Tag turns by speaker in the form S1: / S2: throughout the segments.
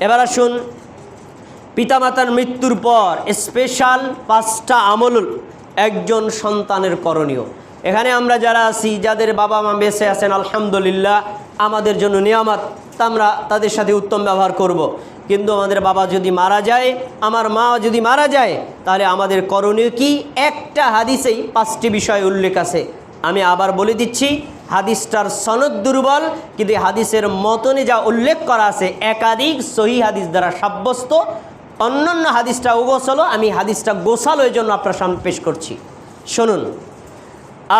S1: এবার আসুন পিতামাতার মৃত্যুর পর স্পেশাল পাঁচটা আমল একজন সন্তানের করণীয়। এখানে আমরা যারা আছি, যাদের বাবা মা বেঁচে আছেন, আলহামদুলিল্লাহ, আমাদের জন্য নিয়ামত, আমরা তাদের সাথে উত্তম ব্যবহার করব। কিন্তু আমাদের বাবা যদি মারা যায়, আমার মা যদি মারা যায়, তাহলে আমাদের করণীয় কি? একটা হাদিসেই পাঁচটি বিষয় উল্লেখ আছে। আমি আবার বলে দিচ্ছি, হাদিসটার সনদ দুর্বল, কিন্তু হাদিসের মতনে যা উল্লেখ করা আছে, একাধিক সহি হাদিস দ্বারা সাব্যস্ত। অন্যান্য হাদিসটা ওগোছালো আমি হাদিসটা গোছালো এই জন্য আপনার সামনে পেশ করছি। শুনুন,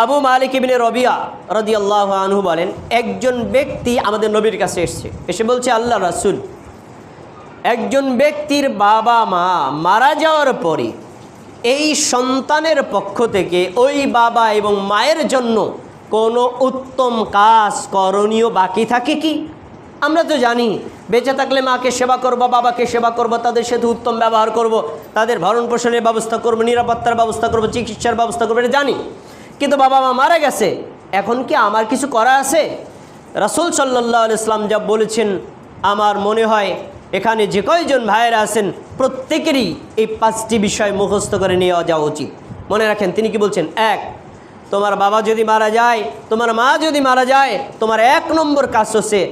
S1: আবু মালিক ইবিনে রবিয়া রদি আল্লাহ আনহু বলেন, একজন ব্যক্তি আমাদের নবীর কাছে এসছে। এসে বলছে, আল্লাহ রাসুল, একজন ব্যক্তির বাবা মা মারা যাওয়ার পরে এই সন্তানের পক্ষ থেকে ওই বাবা এবং মায়ের জন্য কোনো উত্তম কাজ করণীয় বাকি থাকে কি? আমরা তো জানি, বেঁচে থাকলে মাকে সেবা করব, বাবাকে সেবা করব, তাদের সাথে উত্তম ব্যবহার করব, তাদের ভরণ পোষণের ব্যবস্থা করব, নিরাপত্তার ব্যবস্থা করব, চিকিৎসার ব্যবস্থা করব, এটা জানি। কিন্তু বাবা মা মারা গেছে, এখন কি আমার কিছু করা আছে? রাসুল সাল্লাহ ইসলাম যা বলেছেন, আমার মনে হয় এখানে যে কয়জন ভাইয়েরা আছেন, প্রত্যেকেরই এই পাঁচটি বিষয় মুখস্থ করে নেওয়া যাওয়া উচিত। মনে রাখেন, তিনি কি বলছেন? এক, তোমার বাবা যদি মারা যায়, তোমার মা যদি মারা যায়, তোমার এক নম্বর কাজ হচ্ছে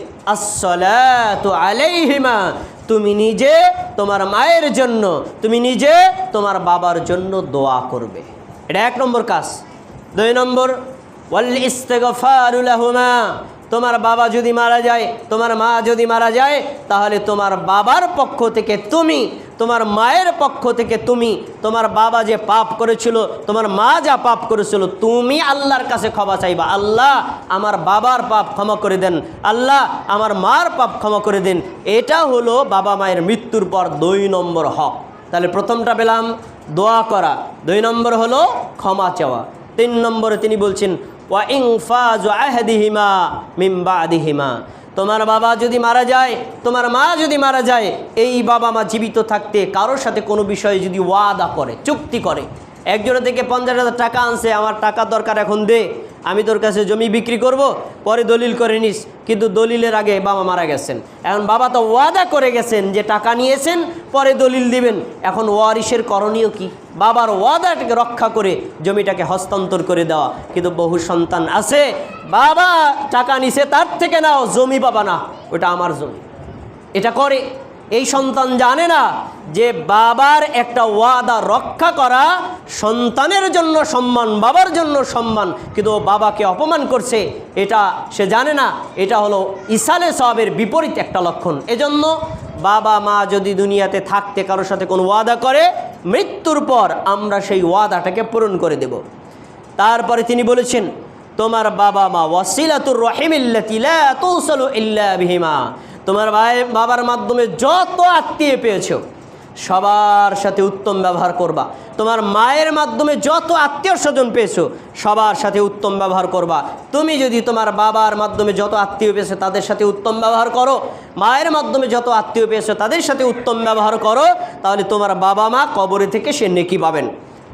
S1: আলাইহিমা, তুমি নিজে তোমার মায়ের জন্য, তুমি নিজে তোমার বাবার জন্য দোয়া করবে। এটা এক নম্বর কাজ। দুই নম্বর তোমার বাবা যদি মারা যায়, তোমার মা যদি মারা যায়, তাহলে তোমার বাবার পক্ষ থেকে তুমি, তোমার মায়ের পক্ষ থেকে তুমি, তোমার বাবা যে পাপ করেছিল, তোমার মা যা পাপ করেছিল, তুমি আল্লাহর কাছে ক্ষমা চাইবা। আল্লাহ আমার বাবার পাপ ক্ষমা করে দেন। আল্লাহ আমার মার পাপ ক্ষমা করে দেন। এটা হলো বাবা মায়ের মৃত্যুর পর দুই নম্বর হক। তাহলে প্রথমটা পেলাম, দোয়া করা। দুই নম্বর হলো ক্ষমা চাওয়া। তিন নম্বরে তিনি বলছেন ওয়া ইংফাজ আহদিহিমা মিম্বা তোমার বাবা যদি মারা যায়, তোমার মা যদি মারা যায়, এই বাবা মা জীবিত থাকতে কারোর সাথে কোনো বিষয়ে যদি ওয়াদা করে, চুক্তি করে একজনের থেকে পঞ্চাশ হাজার টাকা আনছে, আমার টাকা দরকার এখন দে। আমি তোর কাছে জমি বিক্রি করব, পরে দলিল করে নিস। কিন্তু দলিলের আগে বাবা মারা গেছেন। এখন বাবা তো ওয়াদা করে গেছেন যে টাকা নিয়েছেন, পরে দলিল দিবেন। এখন ওয়ারিসের করণীয় কি? বাবার ওয়াদাটাকে রক্ষা করে জমিটাকে হস্তান্তর করে দেওয়া। কিন্তু বহু সন্তান আছে, বাবা টাকা নিছে তার থেকে নাও, জমি বাবা না। ওটা আমার জমি। এটা করে। এই সন্তান জানে না যে বাবার একটা ওয়াদা রক্ষা করা সন্তানের জন্য সম্মান, বাবার জন্য সম্মান, কিন্তু বাবাকে অপমান করছে, এটা সে জানে না। এটা হলো ইসালে সবের বিপরীত একটা লক্ষণ। এজন্য বাবা, মা যদি দুনিয়াতে থাকতে কারোর সাথে কোনো ওয়াদা করে, মৃত্যুর পর আমরা সেই ওয়াদাটাকে পূরণ করে দেব। তারপরে তিনি বলেছেন, তোমার বাবা মা ওয়াসিলাতুর বিহিমা। তোমার ভাই বাবার মাধ্যমে যত আত্মীয় পেয়েছ, সবার সাথে উত্তম ব্যবহার করবা। তোমার মায়ের মাধ্যমে যত আত্মীয় স্বজন পেয়েছ, সবার সাথে উত্তম ব্যবহার করবা। তুমি যদি তোমার বাবার মাধ্যমে যত আত্মীয় পেয়েছ, তাদের সাথে উত্তম ব্যবহার করো। মায়ের মাধ্যমে যত আত্মীয় পেয়েছ, তাদের সাথে উত্তম ব্যবহার করো, তাহলে তোমার বাবা মা কবরে থেকে সে নেকি পাবেন।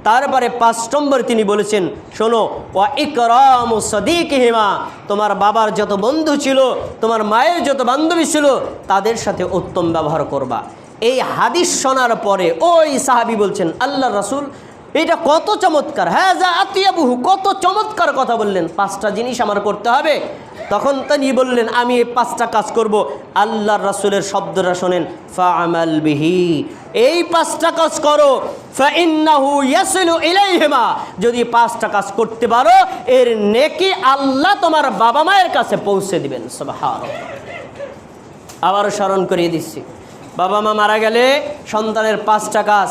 S1: তারপরে পাঁচ নম্বর তিনি বলেছেন, শোনো ইকরাম সদিক হেমা তোমার বাবার যত বন্ধু ছিল, তোমার মায়ের যত বান্ধবী ছিল, তাদের সাথে উত্তম ব্যবহার করবা। এই হাদিস শোনার পরে ওই সাহাবি বলছেন আল্লাহ রাসুল এটা কত চমৎকার। হ্যাঁ যা আতিয়া বহু কত চমৎকার কথা বললেন। পাঁচটা জিনিস আমার করতে হবে। তখন তিনি বললেন, আমি এই পাঁচটা কাজ করব। আল্লাহর রাসুলের শব্দটা শোনেন ফা আমাল বিহি। এই পাঁচটা কাজ করো ইলাইহিমা। যদি পাঁচটা কাজ করতে পারো, এর নেকি আল্লাহ তোমার বাবা মায়ের কাছে পৌঁছে দিবেন। সুবহানাল্লাহ। আবারও স্মরণ করিয়ে দিচ্ছি। বাবা মা মারা গেলে সন্তানের পাঁচটা কাজ।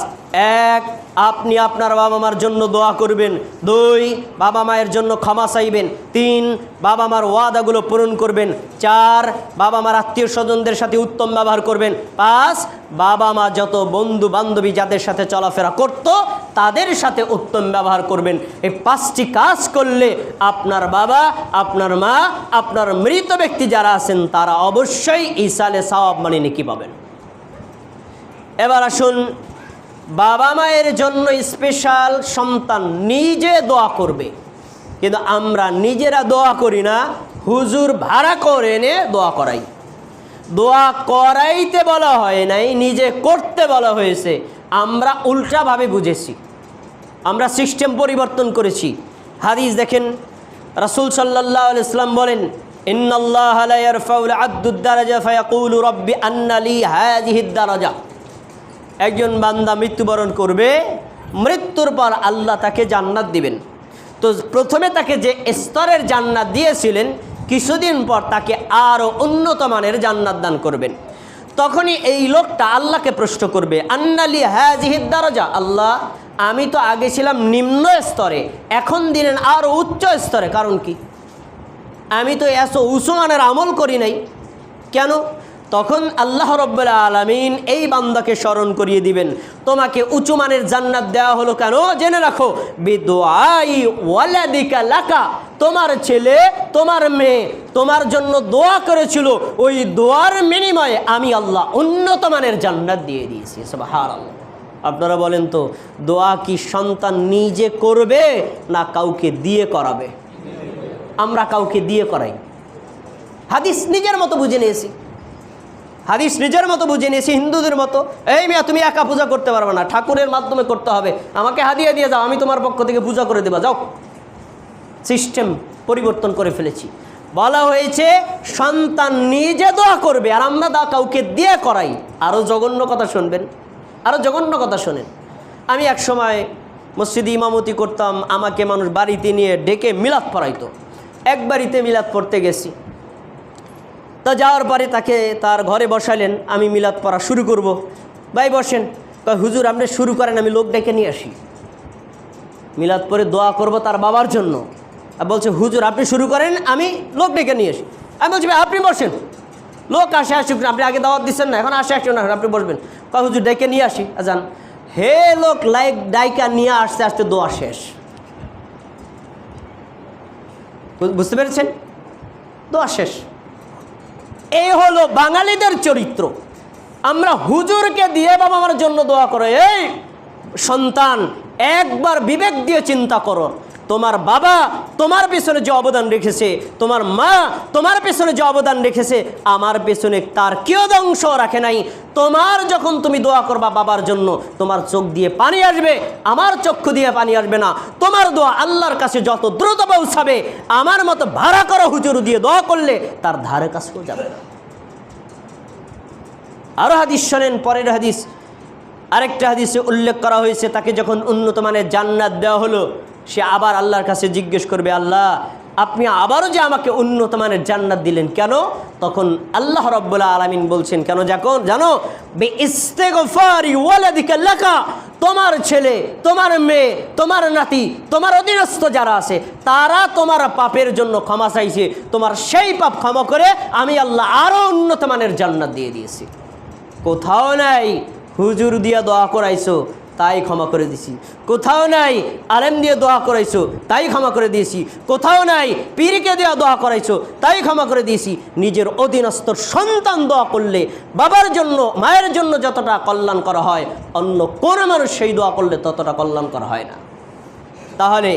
S1: এক, আপনি আপনার বাবা মার জন্য দোয়া করবেন। দুই, বাবা মায়ের জন্য ক্ষমা চাইবেন। তিন, বাবা মার ওয়াদাগুলো পূরণ করবেন। চার, বাবা মার আত্মীয় স্বজনদের সাথে উত্তম ব্যবহার করবেন। পাঁচ, বাবা মা যত বন্ধু বান্ধবী যাদের সাথে চলাফেরা করত, তাদের সাথে উত্তম ব্যবহার করবেন। এই পাঁচটি কাজ করলে আপনার বাবা, আপনার মা, আপনার মৃত ব্যক্তি যারা আছেন, তারা অবশ্যই ইসালে সওয়াব মানে নেকি পাবেন। এবার আসুন, বাবা মায়ের জন্য স্পেশাল সন্তান নিজে দোয়া করবে। কিন্তু আমরা নিজেরা দোয়া করি না, হুজুর ভাড়া করে এনে দোয়া করাই। দোয়া করাইতে বলা হয় নাই, নিজে করতে বলা হয়েছে। আমরা উল্টাভাবে বুঝেছি। আমরা সিস্টেম পরিবর্তন করেছি। হাদিস দেখেন, রাসূল আলাইহি ইসলাম বলেন, ইন্নাল্লাহ লা ইয়ারফাউল আব্দুদ দারাজা ফায়াকুলু রব্বি আন্না লি হাযিহিদ দারাজা। একজন বান্দা মৃত্যুবরণ করবে, মৃত্যুর পর আল্লাহ তাকে জান্নাত দিবেন। তো প্রথমে তাকে যে স্তরের জান্নাত দিয়েছিলেন, কিছুদিন পর তাকে আরও উন্নত মানের জান্নাত দান করবেন। তখনই এই লোকটা আল্লাহকে প্রশ্ন করবে, আন্নালি হ্যাজিহিদ দারজা? আল্লাহ, আমি তো আগে ছিলাম নিম্ন স্তরে, এখন দিলেন আরও উচ্চ স্তরে, কারণ কি? আমি তো এত উঁচু মানের আমল করি নাই। কেন? তখন আল্লাহ রব্বুল্লা আলমিন এই বান্দাকে স্মরণ করিয়ে দিবেন। তোমাকে উঁচু মানের জান্নাত দেওয়া হলো কেন? জেনে রাখো লাকা। তোমার ছেলে, তোমার মেয়ে তোমার জন্য দোয়া করেছিল। ওই দোয়ার বিনিময়ে আমি আল্লাহ উন্নত মানের জান্নাত দিয়ে দিয়েছি। হার আল্লাহ আপনারা বলেন তো, দোয়া কি সন্তান নিজে করবে না কাউকে দিয়ে করাবে? আমরা কাউকে দিয়ে করাই। হাদিস নিজের মতো বুঝে নিয়েছি। হাদিস নিজের মতো বুঝে নিয়েছি, হিন্দুদের মতো। এই মিয়া, তুমি একা পূজা করতে পারবে না, ঠাকুরের মাধ্যমে করতে হবে। আমাকে হাদিয়া দিয়ে যাও, আমি তোমার পক্ষ থেকে পূজা করে দেবা, যাও। সিস্টেম পরিবর্তন করে ফেলেছি। বলা হয়েছে, সন্তান নিজে দোয়া করবে, আর আমরা দা কাউকে দিয়ে করাই। আরও জঘন্য কথা শুনবেন আরও জঘন্য কথা শোনেন। আমি এক সময় মসজিদে ইমামতি করতাম, আমাকে মানুষ বাড়িতে নিয়ে ডেকে মিলাদ পড়াইতো। এক বাড়িতে মিলাদ পড়তে গেছি। তা যাওয়ার পরে তাকে তার ঘরে বসালেন, আমি মিলাদ পড়া শুরু করব। ভাই বসেন। কয়, হুজুর, আপনি শুরু করেন, আমি লোক ডেকে নিয়ে আসি। মিলাদ পরে দোয়া করব তার বাবার জন্য। আর বলছে, হুজুর, আপনি শুরু করেন, আমি লোক ডেকে নিয়ে আসি। আমি বলছি, ভাই, আপনি বসেন। লোক আসে আসুক আপনি আগে দাওয়াত দিচ্ছেন না, এখন আসে আসুন না, আপনি বসবেন। কয়, হুজুর, ডেকে নিয়ে আসি। যান। হে লোক, লাইক ডাইকা নিয়ে আসতে আসতে দোয়া শেষ। বুঝতে পেরেছেন? দোয়া শেষ। এই হলো বাঙালিদের চরিত্র। আমরা হুজুরকে দিয়ে বাবা আমার জন্য দোয়া করে, এই সন্তান, একবার বিবেক দিয়ে চিন্তা করো। তোমার বাবা তোমার পেছনে যে অবদান রেখেছে, তোমার মা তোমার পেছনে যে অবদান রেখেছে, আমার পেছনে তার কেউ অংশ রাখে নাই। তোমার যখন তুমি দোয়া করবা বাবার জন্য, তোমার চোখ দিয়ে পানি আসবে, আমার চক্ষু দিয়ে পানি আসবে না। তোমার দোয়া আল্লাহর কাছে যত দ্রুত পৌঁছাবে, আমার মতো ভাড়া করো হুজুর দিয়ে দোয়া করলে তার ধারে কাছেও যাবে না। আরও হাদিস শোনেন, পরের হাদিস। আরেকটা হাদিসে উল্লেখ করা হয়েছে, তাকে যখন উন্নত মানের জান্নাত দেওয়া হলো সে আবার আল্লাহর কাছে জিজ্ঞেস করবে, আল্লাহ, আপনি আবারও যে আমাকে উন্নত মানের জান্নাত দিলেন কেন? তখন আল্লাহ রব্বুল্লাহ আলমিন বলছেন, কেন যখন জানো? তোমার ছেলে, তোমার মেয়ে, তোমার নাতি, তোমার অধীনস্থ যারা আছে, তারা তোমার পাপের জন্য ক্ষমা চাইছে। তোমার সেই পাপ ক্ষমা করে আমি আল্লাহ আরও উন্নত মানের জান্নাত দিয়ে দিয়েছি। কোথাও নাই। হুজুর দিয়া দোয়া করাইছো। তাই ক্ষমা করে দিছি। কোথাও নাই আলেম দিয়ে দোয়া করাইছো, তাই ক্ষমা করে দিয়েছি। কোথাও নাই পীরকে দেওয়া দোয়া করাইছো, তাই ক্ষমা করে দিয়েছি। নিজের অধীনস্থ সন্তান দোয়া করলে, বাবার জন্য, মায়ের জন্য যতটা কল্যাণ করা হয়, অন্য কোনো মানুষ সেই দোয়া করলে ততটা কল্যাণ করা হয় না। তাহলে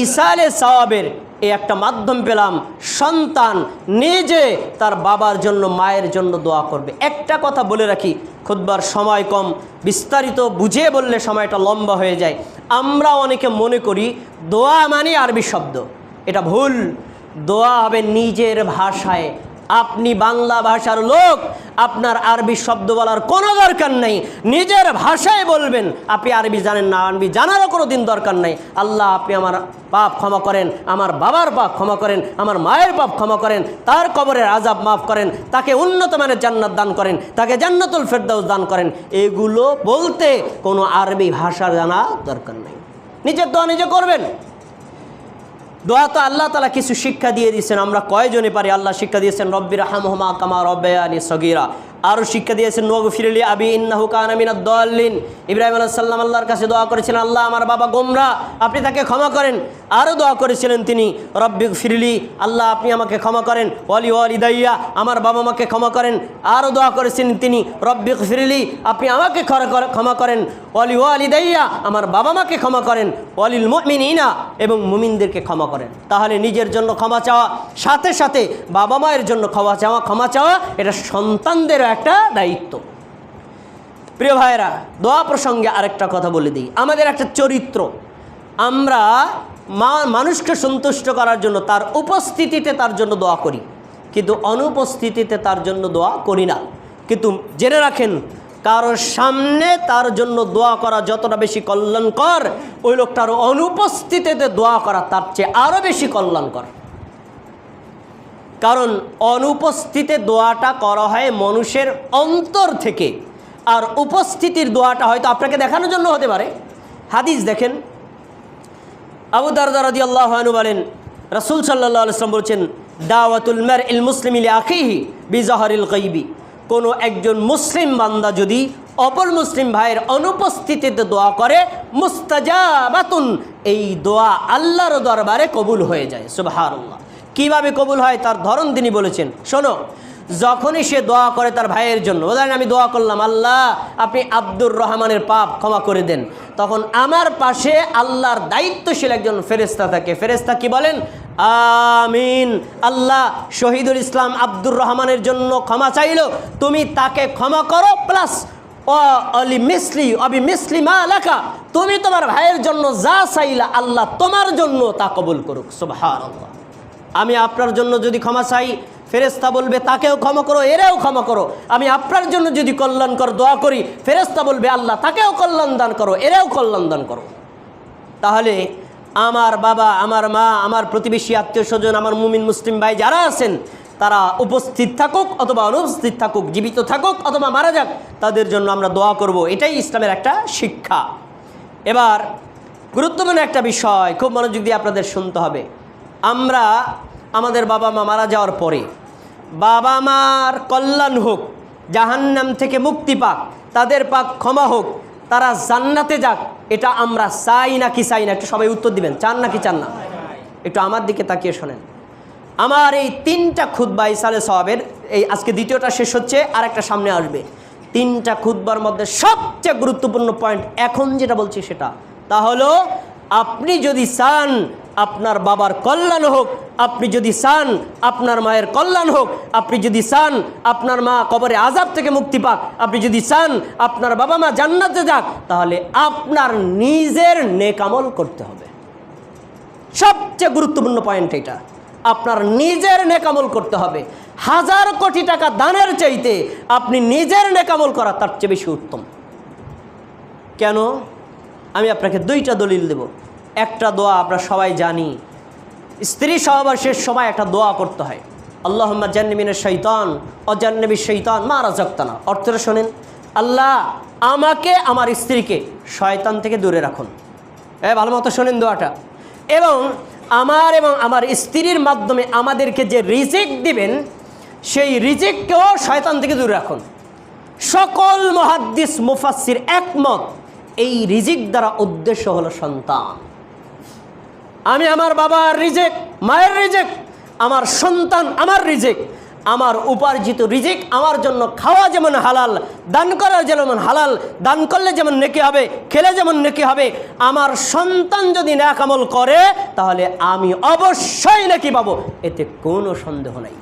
S1: ইসালে সওয়াবের এই একটা মাধ্যম পেলাম, সন্তান নিজে তার বাবার জন্য, মায়ের জন্য দোয়া করবে। একটা কথা বলে রাখি খুদবার সময় কম, বিস্তারিত বুঝে বললে সময়টা লম্বা হয়ে যায়। আমরা অনেকে মনে করি, দোয়া মানে আরবি শব্দ। এটা ভুল। দোয়া হবে নিজের ভাষায়। আপনি বাংলা ভাষার লোক, আপনার আরবি শব্দ বলার কোনো দরকার নেই। নিজের ভাষায় বলবেন, আপনি আরবি জানেন না, আরবি জানারও কোনো দিন দরকার নেই। আল্লাহ, আপনি আমার পাপ ক্ষমা করেন, আমার বাবার পাপ ক্ষমা করেন, আমার মায়ের পাপ ক্ষমা করেন, তার কবরের আজাব মাফ করেন, তাকে উন্নত মানের জান্নাত দান করেন, তাকে জান্নাতুল ফেরদাউস দান করেন। এগুলো বলতে কোনো আরবি ভাষা জানা দরকার নেই। নিজের দোয়া নিজে করবেন। দোয়া তো আল্লাহ তালা কিছু শিক্ষা দিয়ে দিয়েছেন। আমরা কয়জনে পারি আল্লাহ শিক্ষা দিয়েছেন? রব্বির হামহমা কামা রব্বে আলী সগিরা। আরও শিক্ষা দিয়েছেন নগ ফিরলি আবি ইন্নাহু কান আমিনাদ দলিন ইব্রাহিম আলাইহিস সালাম আল্লাহর কাছে দোয়া করেছিলেন, আল্লাহ আমার বাবা গোমরা, আপনি তাকে ক্ষমা করেন। আরও দোয়া করেছিলেন তিনি রব্বিক ফিরলি আল্লাহ আপনি আমাকে ক্ষমা করেন। ওয়ালি ওয়ালিদাইয়া, আমার বাবা মাকে ক্ষমা করেন। আরও দোয়া করেছেন তিনি রব্বিক ফিরলি আপনি আমাকে ক্ষমা করে- ক্ষমা করেন। ওয়ালি ওয়ালিদাইয়া, আমার বাবা মাকে ক্ষমা করেন। ওয়ালিল মুমিনিনা, এবং মুমিনদেরকে ক্ষমা করেন। তাহলে নিজের জন্য ক্ষমা চাওয়া, সাথে সাথে বাবা মায়ের জন্য ক্ষমা চাওয়া ক্ষমা চাওয়া, এটা সন্তানদেরও একটা দায়িত্ব। প্রিয় ভাইয়েরা, দোয়া প্রসঙ্গে আরেকটা কথা বলে দিই। আমাদের একটা চরিত্র। আমরা মানুষকে সন্তুষ্ট করার জন্য তার উপস্থিতিতে তার জন্য দোয়া করি। কিন্তু অনুপস্থিতিতে তার জন্য দোয়া করি না। কিন্তু জেনে রাখেন কারোর সামনে তার জন্য দোয়া করা যতটা বেশি কল্যাণকর, ওই লোকটার অনুপস্থিতিতে দোয়া করা তার চেয়ে আরও বেশি কল্যাণকর। কারণ অনুপস্থিতে দোয়াটা করা হয় মানুষের অন্তর থেকে, আর উপস্থিতির দোয়াটা হয়তো আপনাকে দেখানোর জন্য হতে পারে। হাদিস দেখেন, আবু দারদারদি আল্লাহ বলেন, রসুল সাল্লাহ আলসালাম বলছেন, দাওয়াতুল মের ইল মুসলিম আখিহি বিজাহরিল গৈবি কোনো একজন মুসলিম বান্দা যদি অপর মুসলিম ভাইয়ের অনুপস্থিতিতে দোয়া করে, মুস্তাজাবাতুন, এই দোয়া আল্লাহর দরবারে কবুল হয়ে যায়। সুবাহ কীভাবে কবুল হয়? তার ধরন তিনি বলেছেন। শোনো যখনই সে দোয়া করে তার ভাইয়ের জন্য উদাহরণ আমি দোয়া করলাম, আল্লাহ আপনি আব্দুর রহমানের পাপ ক্ষমা করে দেন। তখন আমার পাশে আল্লাহর দায়িত্বশীল একজন ফেরেস্তা থাকে। ফেরেস্তা কি বলেন? আমিন। আল্লাহ শহীদুল ইসলাম আব্দুর রহমানের জন্য ক্ষমা চাইল, তুমি তাকে ক্ষমা করো, প্লাস অলি মিসলি, অবি মিসলি মা লেখা তুমি তোমার ভাইয়ের জন্য যা চাইলা আল্লাহ তোমার জন্য তা কবুল করুক। সুবহানাল্লাহ। আমি আপনার জন্য যদি ক্ষমা চাই ফেরেস্তা বলবে, তাকেও ক্ষমা করো, এরেও ক্ষমা করো। আমি আপনার জন্য যদি কল্যাণকর দোয়া করি ফেরেস্তা বলবে, আল্লাহ, তাকেও কল্যাণ দান করো, এরেও কল্যাণ দান করো। তাহলে আমার বাবা, আমার মা, আমার প্রতিবেশী আত্মীয় স্বজন আমার মুমিন মুসলিম ভাই যারা আছেন, তারা উপস্থিত থাকুক অথবা অনুপস্থিত থাকুক, জীবিত থাকুক অথবা মারা যাক, তাদের জন্য আমরা দোয়া করব। এটাই ইসলামের একটা শিক্ষা। এবার, গুরুত্বপূর্ণ একটা বিষয়, খুব মনোযোগ দিয়ে আপনাদের শুনতে হবে। আমরা আমাদের বাবা মা মারা যাওয়ার পরে বাবা মার কল্যাণ হোক, জাহান্নাম থেকে মুক্তি পাক, তাদের পাক ক্ষমা হোক, তারা জান্নাতে যাক, এটা আমরা চাই নাকি চাই না? একটু সবাই উত্তর দিবেন, চান নাকি চান না? একটু আমার দিকে তাকিয়ে শোনেন। আমার এই তিনটা খুদ্া ইসালে সবাবের এই আজকে দ্বিতীয়টা শেষ হচ্ছে আর একটা সামনে আসবে। তিনটা খুদ্বার মধ্যে সবচেয়ে গুরুত্বপূর্ণ পয়েন্ট এখন যেটা বলছি সেটা, তা হলো, আপনি যদি চান আপনার বাবার কল্যাণ হোক আপনি যদি চান আপনার মায়ের কল্যাণ হোক, আপনি যদি চান আপনার মা কবরে আজাব থেকে মুক্তি পাক, আপনি যদি চান আপনার বাবা মা জান্নাতে যাক, তাহলে আপনার নিজের নেকামল করতে হবে। সবচেয়ে গুরুত্বপূর্ণ পয়েন্ট এটা। আপনার নিজের নেকামল করতে হবে। হাজার কোটি টাকা দানের চাইতে আপনি নিজের নেকামল করা তার চেয়ে বেশি উত্তম। কেন? আমি আপনাকে দুইটা দলিল দেব। একটা দোয়া আমরা সবাই জানি স্ত্রী সহবাসের সময় একটা দোয়া করতে হয়। আল্লাহ জান্নবিনের শৈতান অজান্নবী শৈতান মা রাজক্তানা অর্থটা শোনেন, আল্লাহ আমাকে আমার স্ত্রীকে শয়তান থেকে দূরে রাখুন। এ, ভালো মতো শোনেন দোয়াটা। এবং আমার এবং আমার স্ত্রীর মাধ্যমে আমাদেরকে যে রিজিক দিবেন, সেই রিজিককেও শয়তান থেকে দূরে রাখুন। সকল মহাদ্দিস মুফাসির একমত, এই রিজিক দ্বারা উদ্দেশ্য হলো সন্তান। আমি আমার বাবার রিজেক, মায়ের রিজেক, আমার সন্তান আমার রিজেক, আমার উপার্জিত রিজিক, আমার জন্য খাওয়া যেমন হালাল, দান করা যেমন হালাল, দান করলে যেমন নেকি হবে, খেলে যেমন নেকি হবে, আমার সন্তান যদি ন্যাকামল করে, তাহলে আমি অবশ্যই নেকি পাবো। এতে কোনো সন্দেহ নাই।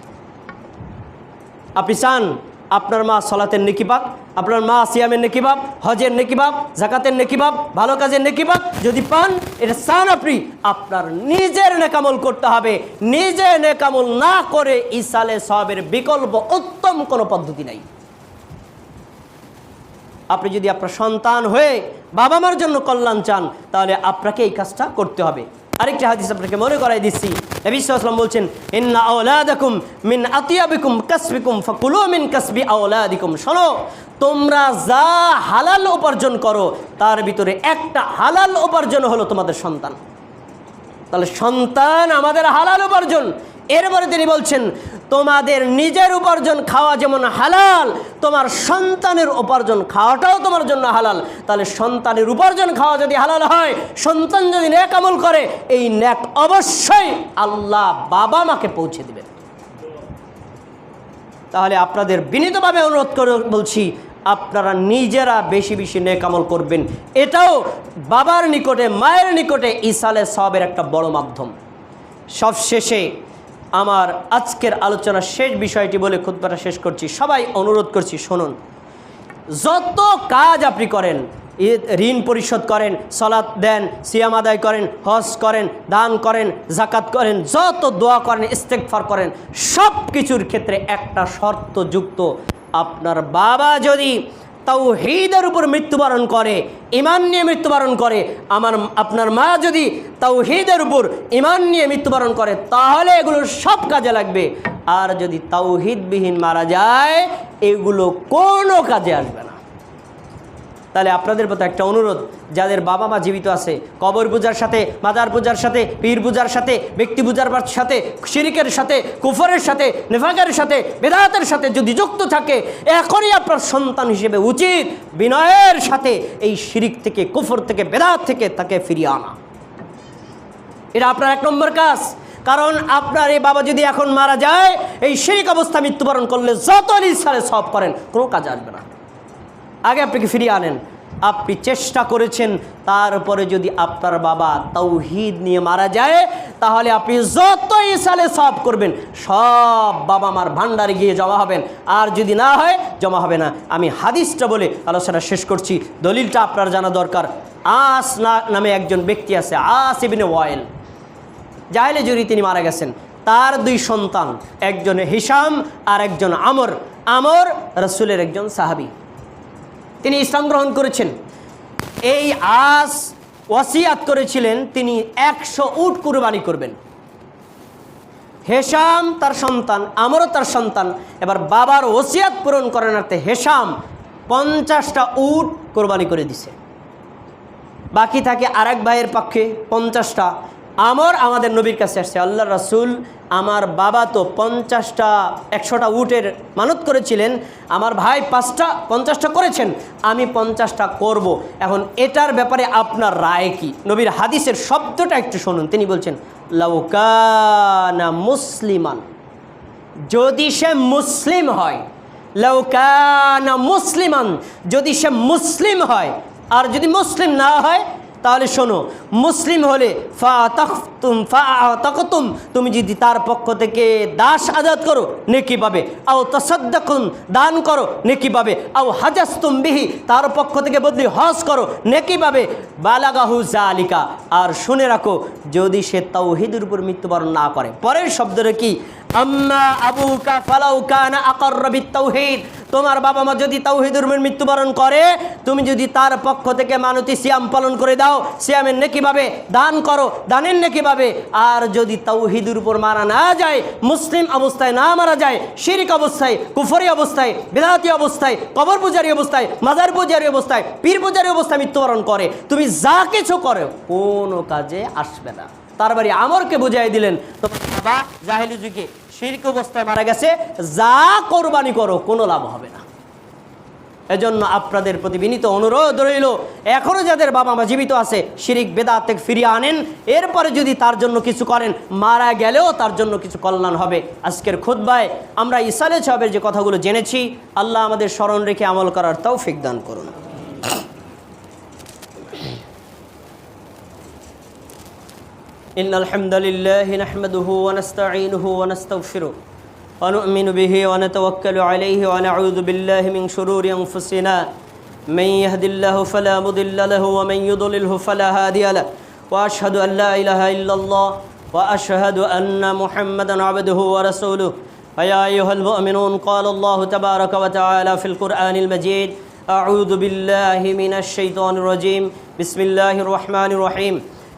S1: আপনি চান আপনার মা সলাতের নেকিবাব আপনার মা সিয়ামের নেকিবাব হজের নেকিবাব জাকাতের নেকিবাব ভালো কাজের নেকিবাব যদি পান এটা চান আপনি আপনার নিজের নেকামল করতে হবে। নিজে নেকামল না করে ইসালে সবের বিকল্প উত্তম কোনো পদ্ধতি নাই। আপনি যদি আপনার সন্তান হয়ে বাবা মার জন্য কল্যাণ চান, তাহলে আপনাকে এই কাজটা করতে হবে। আরেকটি হাদিস আপনাকে মনে করাই দিচ্ছি। নবী বলছেন, ইন্না আওলাদাকুম মিন আতিয়াবিকুম কাসবিকুম ফাকুলু মিন কাসবি আওলাদিকুম। শোনো, তোমরা যা হালাল উপার্জন করো, তার ভিতরে একটা হালাল উপার্জন হলো তোমাদের সন্তান। তাহলে সন্তান আমাদের হালাল উপার্জন। এরপরে তিনি বলছেন, তোমাদের নিজের উপার্জন খাওয়া যেমন হালাল, তোমার সন্তানের উপার্জন খাওয়াটাও তোমার জন্য হালাল। তাহলে সন্তানের উপার্জন খাওয়া যদি হালাল হয়, সন্তান যদি ন্যাক আমল করে, এই ন্যাক অবশ্যই আল্লাহ বাবা মাকে পৌঁছে দেবেন তাহলে আপনাদের বিনীতভাবে অনুরোধ করে বলছি, আপনারা নিজেরা বেশি বেশি নেকামল করবেন। এটাও বাবার নিকটে, মায়ের নিকটে ইসালে সবের একটা বড় মাধ্যম। সবশেষে আমার আজকের আলোচনার শেষ বিষয়টি বলে খুদ্বাটা শেষ করছি। সবাই অনুরোধ করছি, শুনুন। যত কাজ আপনি করেন ঋণ পরিশোধ করেন সলাৎ দেন, সিয়াম আদায় করেন, হজ করেন, দান করেন জাকাত করেন, যত দোয়া করেন ইস্তেকফার করেন সব কিছুর ক্ষেত্রে একটা শর্ত যুক্ত আপনার বাবা যদি তাওহীদের উপর মৃত্যুবরণ করে ইমান নিয়ে মৃত্যুবরণ করে। আমার, আপনার মা যদি তাও হিদের উপর ইমান নিয়ে মৃত্যুবরণ করে, তাহলে এগুলো সব কাজে লাগবে। আর যদি তাওহিদবিহীন মারা যায়, এগুলো কোনো কাজে আসবে না। তাহলে আপনাদের প্রতি একটা অনুরোধ, যাদের বাবা মা জীবিত আছে, কবর পূজার সাথে, মাদার পূজার সাথে, পীর পূজার সাথে, ব্যক্তি পূজার সাথে, শিরিকের সাথে, কুফরের সাথে, নেফাকের সাথে বেদাতের সাথে যদি যুক্ত থাকে, এখনই আপনার সন্তান হিসেবে উচিত বিনয়ের সাথে এই শিরিক থেকে, কুফর থেকে বেদাত থেকে তাকে ফিরিয়ে আনা। এটা আপনার এক নম্বর কাজ। কারণ আপনার এই বাবা যদি এখন মারা যায়, এই শিরিক অবস্থা মৃত্যুবরণ করলে যত সালে সব করেন, কোনো কাজ আসবে না। আগে আপনাকে ফিরিয়ে আনেন। আপনি চেষ্টা করেছেন, তারপরে যদি আপনার বাবা তৌহিদ নিয়ে মারা যায়, তাহলে আপনি যতই সালে সব করবেন, সব বাবা মার ভান্ডারে গিয়ে জমা হবেন। আর যদি না হয়, জমা হবে না। আমি হাদিসটা বলে আলোচনা শেষ করছি। দলিলটা আপনার জানা দরকার। আস না নামে একজন ব্যক্তি আছে, আস ইবিনে ওয়াইল। জাহেলে জুরি তিনি মারা গেছেন। তার দুই সন্তান, একজন হিসাম আর একজন আমর। আমর রসুলের একজন সাহাবি। তিনি ইসলাম গ্রহণ করেছেন। এই আস ওয়াসিয়াত করেছিলেন, তিনি একশো উট কুরবানি করবেন। হেসাম তার সন্তান, আমারও তার সন্তান। এবার বাবার ওসিয়াত পূরণ করানোতে হেসাম পঞ্চাশটা উট কোরবানি করে দিছে। বাকি থাকে আরেক ভাইয়ের পক্ষে পঞ্চাশটা। আমর আমাদের নবীর কাছে আসছে। আল্লাহ রাসুল আমার বাবা তো পঞ্চাশটা, একশোটা উটের মানত করেছিলেন। আমার ভাই পাঁচটা, পঞ্চাশটা করেছেন। আমি পঞ্চাশটা করব। এখন এটার ব্যাপারে আপনার রায় কি? নবীর হাদিসের শব্দটা একটু শুনুন। তিনি বলছেন লাউকানা মুসলিমান। যদি সে মুসলিম হয় লাউকানা মুসলিমান। যদি সে মুসলিম হয়, আর যদি মুসলিম না হয় তাহলে শোনো, মুসলিম হলে ফা তখতুম ফা তকতুম তুমি যদি তার পক্ষ থেকে দাস আজাদ করো, নেকি পাবে। আও তসদ্দকুন, দান করো, নেকি পাবে। আও হাজাস্তুম বিহি, তার পক্ষ থেকে বদলি হজ করো, নেকি পাবে। বালাগাহু জালিকা, আর শুনে রাখো, যদি সে তাওহিদের উপর মৃত্যুবরণ না করে। পরের শব্দটা কি? আম্মা আবুকা ফালাউকা না আকর তাওহিদ তোমার বাবা মা যদি তাওহিদের মৃত্যুবরণ করে, তুমি যদি তার পক্ষ থেকে মানতি সিয়াম পালন করে দাও, সিয়ামের নেকি পাবে দান করো, দানের নেকি পাবে আর যদি তাওহিদের উপর মারা না যায়, মুসলিম অবস্থায় না মারা যায়, শিরিক অবস্থায়, কুফরি অবস্থায়, বেদাতি অবস্থায়, কবর পূজারি অবস্থায়, মাজার পূজারি অবস্থায়, পীর পূজারি অবস্থায় মৃত্যুবরণ করে, তুমি যা কিছু করো, কোনো কাজে আসবে না। তার বাড়ি আমরকে বুঝাই দিলেন। তোমার বাবা, জাহেলি যুগে অবস্থায় মারা গেছে, যা কোরবানি করো, কোনো লাভ হবে না। এজন্য আপনাদের প্রতি বিনীত অনুরোধ রইল এখনও যাদের বাবা মা জীবিত আছে, শিরিক বেদাত থেকে ফিরিয়ে আনেন, এরপরে যদি তার জন্য কিছু করেন, মারা গেলেও তার জন্য কিছু কল্যাণ হবে। আজকের খুদ্বায় আমরা ইসালে সাহেবের যে কথাগুলো জেনেছি, আল্লাহ আমাদের স্মরণ রেখে আমল করার তৌফিক দান করুন। إن الحمد لله نحمده ونستعينه ونستغفره ونؤمن به ونتوكل عليه ونعوذ بالله من شرور أنفسنا. من يهد الله فلا مضل له ومن يضلله فلا هادي له. وأشهد أن لا إله إلا الله وأشهد أن محمدا عبده ورسوله. فيا أيها المؤمنون قال الله تبارك وتعالى في القرآن المجيد أعوذ بالله من الشيطان الرجيم. بسم الله الرحمن الرحيم.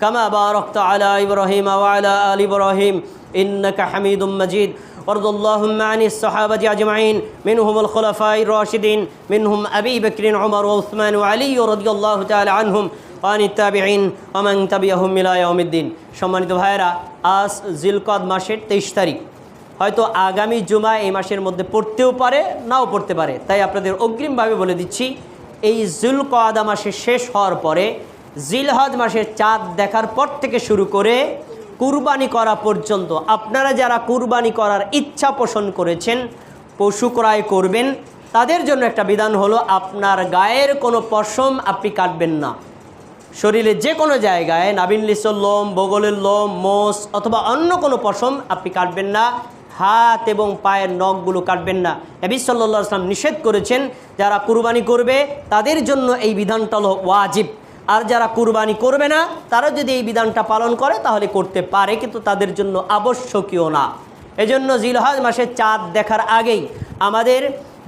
S1: كما باركت على إبراهيم وعلى آل إبراهيم إنك حميد مجيد وارض اللهم عن الصحابة أجمعين منهم الخلفاء الراشدين منهم أبي بكر عمر وعثمان وعلي رضي الله تعالى عنهم وعن التابعين ومن تبعهم إلى يوم الدين সম্মানিত ভাইরা আজ জিলকদ মাসের তেইশ তারিখ হয়তো আগামী জুমা এই মাসের মধ্যে পড়তেও পারে নাও পড়তে পারে তাই আপনাদের অগ্রিমভাবে বলে দিচ্ছি এই জুল কয়াদা মাসের শেষ হওয়ার পরে জিলহজ মাসের চাঁদ দেখার পর থেকে শুরু করে কুরবানি করা পর্যন্ত আপনারা যারা কুরবানি করার ইচ্ছা পোষণ করেছেন, পশু ক্রয় করবেন, তাদের জন্য একটা বিধান হলো আপনার গায়ের কোনো পশম আপনি কাটবেন না। শরীরে যে কোনো জায়গায় নাবিনলিসর লোম, বগলের লোম, মোষ অথবা অন্য কোনো পশম আপনি কাটবেন না, হাত এবং পায়ের নখগুলো কাটবেন না। নবী সাল্লা আসলাম নিষেধ করেছেন, যারা কুরবানি করবে, তাদের জন্য এই বিধানটা হলো ওয়াজিব। আর যারা কুরবানি করবে না, তারা যদি এই বিধানটা পালন করে, তাহলে করতে পারে, কিন্তু তাদের জন্য আবশ্যকীয় না। এজন্য জিলহাজ মাসে চাঁদ দেখার আগেই আমাদের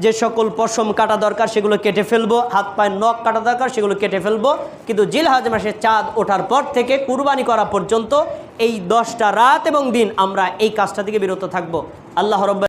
S1: যে সকল পশম কাটা দরকার, সেগুলো কেটে ফেলব, হাত পায়ের নখ কাটা দরকার, সেগুলো কেটে ফেলব। কিন্তু জিলহাজ মাসে চাঁদ ওঠার পর থেকে, কুরবানি করা পর্যন্ত এই দশটা রাত এবং দিন আমরা এই কাজটা থেকে বিরত থাকব। আল্লাহ রব্বা